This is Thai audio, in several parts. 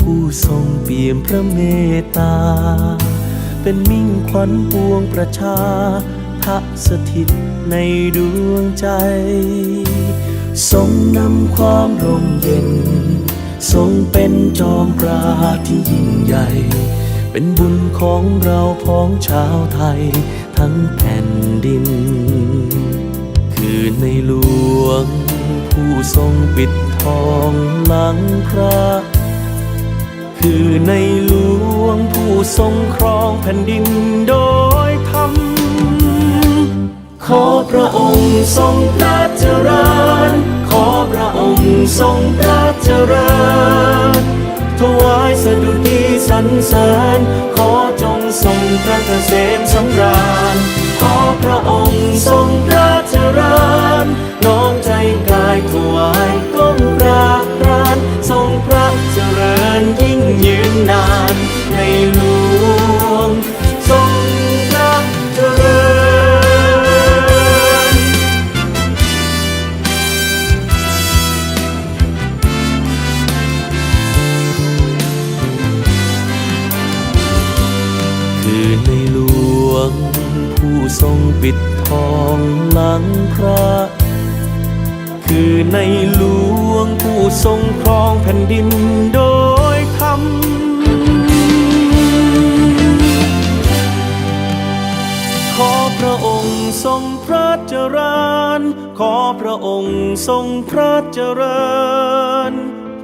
ผู้ทรงเปี่ยมพระเมตตา เป็นมิ่งขวัญปวงประชาทะสถิตในดวงใจ ทรงนำความร่มเย็น ทรงเป็นจอมปราที่ยิ่งใหญ่ เป็นบุญของเราพ้องชาวไทยทั้งแผ่นดิน คือในหลวง ผู้ทรงปิดทองหลังพระ คือในหลวงผู้ทรงครองแผ่นดินโดยธรรม ขอพระองค์ทรงพระเจริญ ขอพระองค์ทรงพระเจริญ ถวายสดุดีสรรเสริญขอ คือในหลวง ผู้ทรงปิดทองหลังพระ คือในหลวงผู้ทรงครองแผ่นดินโดยธรรมขอพระองค์ทรงพระเจริญ ขอพระองค์ทรงพระเจริญ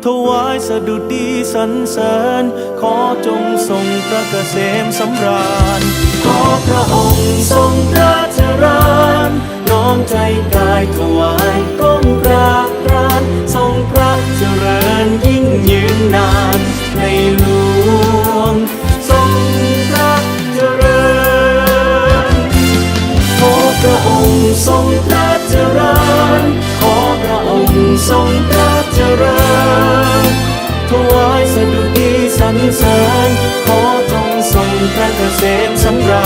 ถวายสดุดีสรรเสริญ ขอจงทรงพระเกษมสำราญ ขอพระองค์ทรงพระเจริญน้อมใจกายถวายก้มกราบกรานทรงพระเจริญยิ่งยืนนานในหลวงทรงพระเจริญ ขอพระองค์ทรงพระเจริญ ขอพระองค์ทรงพระ เสริญขอจงทรงพระเกษมสำราญ